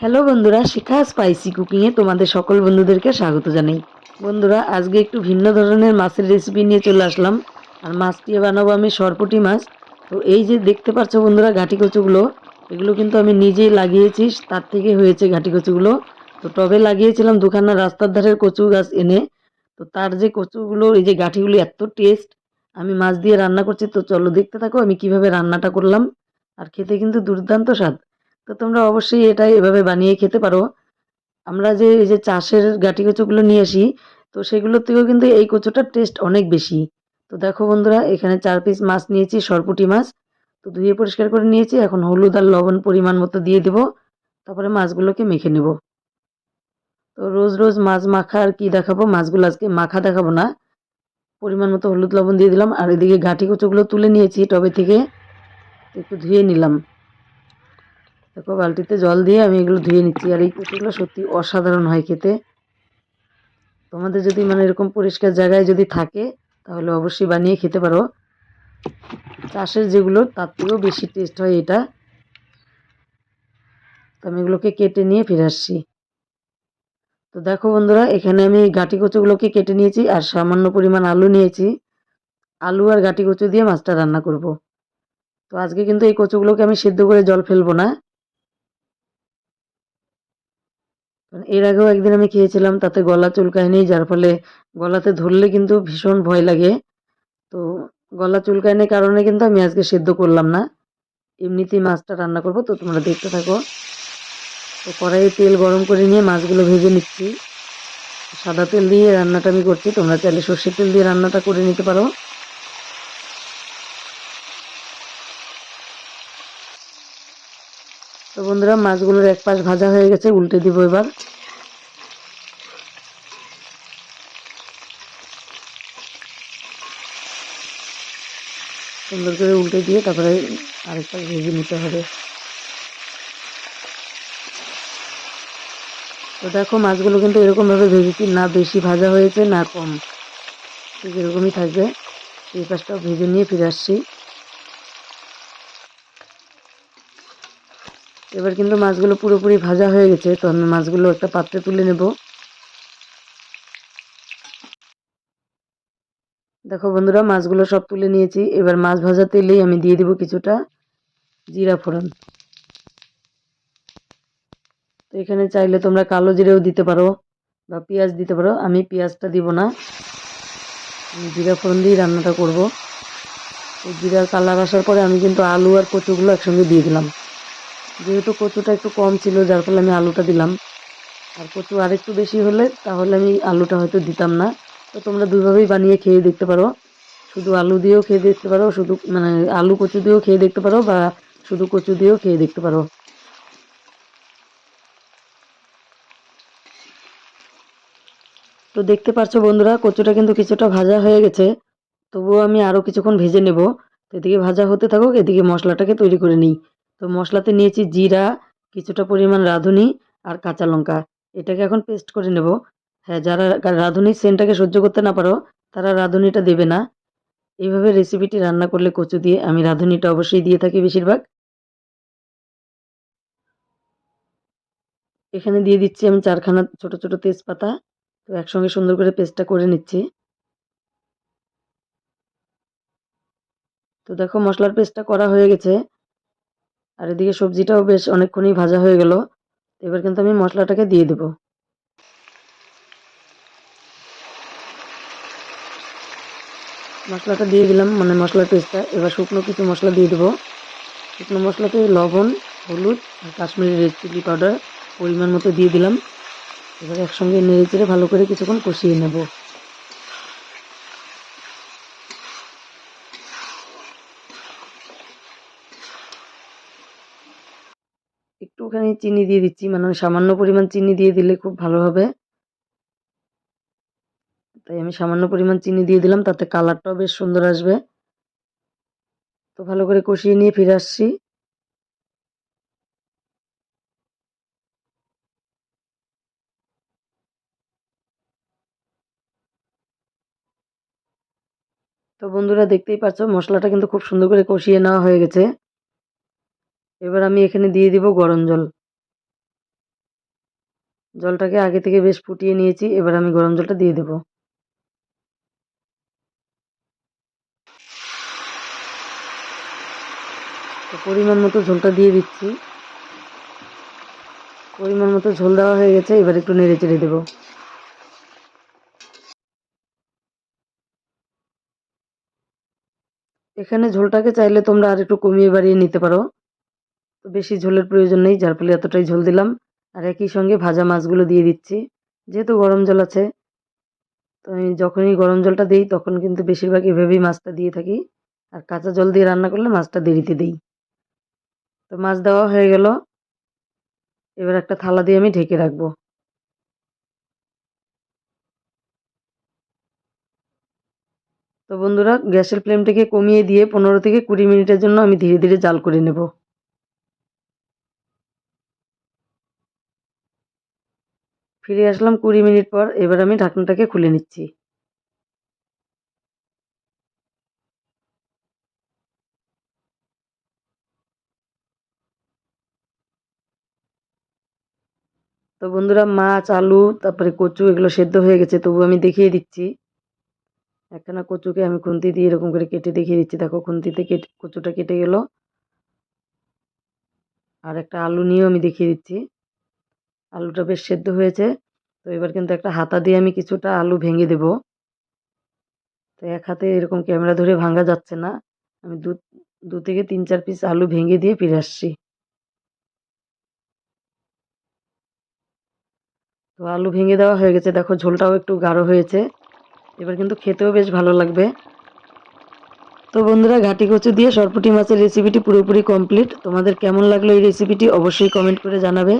Hello বন্ধুরা, শিখা spicy কুকিংয়ে তোমাদের সকল বন্ধুদেরকে স্বাগত জানাই। বন্ধুরা, আজকে একটু ভিন্ন ধরনের মাছের রেসিপি নিয়ে চলে আসলাম। আর মাছটি বানাবো আমি সরপুটি মাছ। তো এই যে দেখতে পাচ্ছ বন্ধুরা ঘাটি কচুগুলো এগুলো কিন্তু আমি নিজেই লাগিয়েছি, তার থেকে হয়েছে ঘাটি কচুগুলো তো টবে লাগিয়েছিলাম দুখানা রাস্তার ধারের কচু গাছ এনে। তো তার যে কচুগুলো, এই যে গাঠিগুলো এত টেস্ট আমি মাছ দিয়ে রান্না করছি। তো চলো দেখতে থাকো আমি কীভাবে রান্নাটা করলাম। আর খেতে কিন্তু দুর্দান্ত স্বাদ। তো তোমরা অবশ্যই এটা এভাবে বানিয়ে খেতে পারো। আমরা যে, এই যে চাষের গাঁটি কচুগুলো নিয়ে আসি, তো সেগুলোর থেকেও কিন্তু এই কচুটার টেস্ট অনেক বেশি। তো দেখো বন্ধুরা, এখানে চার পিস মাছ নিয়েছি, সরপুটি মাছ। তো ধুয়ে পরিষ্কার করে নিয়েছি, এখন হলুদ আর লবণ পরিমাণ মতো দিয়ে দেবো। তারপরে মাছগুলোকে মেখে নেব। তো রোজ রোজ মাছ মাখা আর কি দেখাবো? মাছগুলো আজকে মাখা দেখাবো না। পরিমাণ মতো হলুদ লবণ দিয়ে দিলাম। আর এদিকে গাঁটি কচুগুলো তুলে নিয়েছি টবে থেকে। একটু ধুয়ে নিলাম। দেখো, বালতিতে জল দিয়ে আমি এগুলো ধুয়ে নিচ্ছি। আর এই কচুগুলো সত্যি অসাধারণ হয় খেতে। তোমাদের যদি মানে এরকম পরিষ্কার জায়গায় যদি থাকে, তাহলে অবশ্যই বানিয়ে খেতে পারো। চাষের যেগুলো, তার থেকেও বেশি টেস্ট হয় এটা। তো আমি এগুলোকে কেটে নিয়ে ফিরে আসছি। তো দেখো বন্ধুরা, এখানে আমি গাঁটি কচুগুলোকে কেটে নিয়েছি আর সামান্য পরিমাণ আলু নিয়েছি। আলু আর গাঁটি কচু দিয়ে মাছটা রান্না করব। তো আজকে কিন্তু এই কচুগুলোকে আমি সেদ্ধ করে জল ফেলব না। এর আগেও একদিন আমি খেয়েছিলাম, তাতে গলা চুলকায়নি, যার ফলে গলাতে ধরলে কিন্তু ভীষণ ভয় লাগে। তো গলা চুলকায়নির কারণে কিন্তু আমি আজকে সেদ্ধ করলাম না। এমনিতেই মাছটা রান্না করব, তো তোমরা দেখতে থাকো। তো কড়াইয়ে তেল গরম করে নিয়ে মাছগুলো ভেজে নিচ্ছি। সাদা তেল দিয়ে রান্নাটা আমি করছি, তোমরা চাইলে সর্ষের তেল দিয়ে রান্নাটা করে নিতে পারো। তো বন্ধুরা, মাছগুলোর এক পাশ ভাজা হয়ে গেছে, উল্টে দিব এবার। সুন্দর করে উল্টে দিয়ে তারপরে আরেক পাশ ভেজে নিতে হবে। তো দেখো, মাছগুলো কিন্তু এরকমভাবে ভেজেছি, না বেশি ভাজা হয়েছে, না কম। ঠিক এরকমই থাকবে। এই পাশটাও ভেজে নিয়ে ফিরে আসছি। এবার কিন্তু মাছগুলো পুরোপুরি ভাজা হয়ে গেছে, তো আমি মাছগুলো একটা পাত্রে তুলে নেব। দেখো বন্ধুরা, মাছগুলো সব তুলে নিয়েছি। এবার মাছ ভাজা তেলেই আমি দিয়ে দেবো কিছুটা জিরা ফোড়ন। তো এখানে চাইলে তোমরা কালো জিরেও দিতে পারো বা পেঁয়াজ দিতে পারো, আমি পেঁয়াজটা দিব না। আমি জিরা ফোড়ন দিয়েই রান্নাটা করব। জিরার কালার আসার পরে আমি কিন্তু আলু আর কচুগুলো একসঙ্গে দিয়ে দিলাম। যেহেতু কচুটা একটু কম ছিল, যার ফলে আমি আলুটা দিলাম। আর কচু আরেকটু বেশি হলে তাহলে আমি আলুটা হয়তো দিতাম না। তো তোমরা দুইভাবেই বানিয়ে খেয়ে দেখতে পারো। শুধু আলু দিয়েও খেয়ে দেখতে পারো, শুধু মানে আলু কচু দিয়েও খেয়ে দেখতে পারো বা শুধু কচু দিয়েও খেয়ে দেখতে পারো। তো দেখতে পাচ্ছ বন্ধুরা, কচুটা কিন্তু কিছুটা ভাজা হয়ে গেছে। তবুও আমি আরও কিছুক্ষণ ভেজে নেব। তো এদিকে ভাজা হতে থাকুক, এদিকে মশলাটাকে তৈরি করে নিই। তো মশলাতে নিয়েছি জিরা, কিছুটা পরিমাণ রাঁধুনি আর কাঁচা লঙ্কা। এটাকে এখন পেস্ট করে নেব। হ্যাঁ যারা রাঁধুনির সেন্টটাকে সহ্য করতে না পারো, তারা রাঁধুনিটা দেবে না। এইভাবে রেসিপিটি রান্না করলে কচু দিয়ে আমি রাঁধুনিটা অবশ্যই দিয়ে থাকি বেশিরভাগ। এখানে দিয়ে দিচ্ছি আমি চারখানা ছোট ছোট তেজপাতা। তো একসঙ্গে সুন্দর করে পেস্টটা করে নিচ্ছি। তো দেখো মশলার পেস্টটা করা হয়ে গেছে। আর এদিকে সবজিটাও বেশ অনেকক্ষণই ভাজা হয়ে গেল। এবার কিন্তু আমি মশলাটাকে দিয়ে দেব। মশলাটা দিয়ে দিলাম মানে মশলার পেস্টটা। এবার শুকনো কিছু মশলা দিয়ে দেবো। শুকনো মশলাতে লবণ, হলুদ আর কাশ্মীরি রেড চিলি পাউডার পরিমাণ মতো দিয়ে দিলাম। এবার একসঙ্গে নেড়ে চেড়ে ভালো করে কিছুক্ষণ কষিয়ে নেব। একটুখানি চিনি দিয়ে দিচ্ছি মানে সামান্য পরিমাণ চিনি দিয়ে দিলে খুব ভালো হবে। তাই আমি সামান্য পরিমাণ চিনি দিয়ে দিলাম, তাতে কালারটাও বেশ সুন্দর আসবে। তো ভালো করে কষিয়ে নিয়ে ফিরে আসছি। তো বন্ধুরা দেখতেই পাচ্ছ, মশলাটা কিন্তু খুব সুন্দর করে কষিয়ে নেওয়া হয়ে গেছে। এবার আমি এখানে দিয়ে দিব গরম জল। জলটাকে আগে থেকে বেশ ফুটিয়ে নিয়েছি, এবার আমি গরম জলটা দিয়ে দেব। পরিমাণ মতো ঝোলটা দিয়ে দিচ্ছি। পরিমাণ মতো ঝোল দেওয়া হয়ে গেছে, এবার একটু নেড়ে চেড়ে দেবো। এখানে ঝোলটাকে চাইলে তোমরা আর একটু কমিয়ে বাড়িয়ে নিতে পারো। তো বেশি ঝোলের প্রয়োজন নেই, যার ফলে এতটাই ঝোল দিলাম। আর একই সঙ্গে ভাজা মাছগুলো দিয়ে দিচ্ছি। যেহেতু গরম জল আছে, তো আমি যখনই গরম জলটা দিই, তখন কিন্তু বেশিরভাগ এভাবেই মাছটা দিয়ে থাকি। আর কাঁচা জল দিয়ে রান্না করলে মাছটা দেরিতে দিই। তো মাছ দেওয়া হয়ে গেল। এবার একটা থালা দিয়ে আমি ঢেকে রাখব। তো বন্ধুরা, গ্যাসের ফ্লেমটাকে কমিয়ে দিয়ে পনেরো থেকে কুড়ি মিনিটের জন্য আমি ধীরে ধীরে জাল করে নেব। ফিরে আসলাম কুড়ি মিনিট পর, এবার আমি ঢাকনাটাকে খুলে নিচ্ছি। তো বন্ধুরা, মাছ, আলু, তারপরে কচু, এগুলো সেদ্ধ হয়ে গেছে, তবু আমি দেখিয়ে দিচ্ছি। একখানা কচুকে আমি খুন্তি দিয়ে এরকম করে কেটে দেখিয়ে দিচ্ছি। দেখো, খুন্তিতে কেটে, কচুটা কেটে গেল। আর একটা আলু নিয়েও আমি দেখিয়ে দিচ্ছি। আলুটা বেশ সেদ্ধ হয়েছে। তো এবার কিন্তু একটা হাতা দিয়ে আমি কিছুটা আলু ভেঙে দেব। তো এক হাতে এরকম ক্যামেরা ধরে ভাঙা যাচ্ছে না। আমি দু দু থেকে তিন, চার পিস আলু ভেঙে দিয়ে ফিরে আসছি। তো আলু ভেঙে দেওয়া হয়ে গেছে। দেখো ঝোলটাও একটু গাঢ় হয়েছে। এবার কিন্তু খেতেও বেশ ভালো লাগবে। তো বন্ধুরা, ঘাটি কচু দিয়ে সরপুটি মাছের রেসিপিটি পুরোপুরি কমপ্লিট তোমাদের কেমন লাগল এই রেসিপিটি অবশ্যই কমেন্ট করে জানাবে।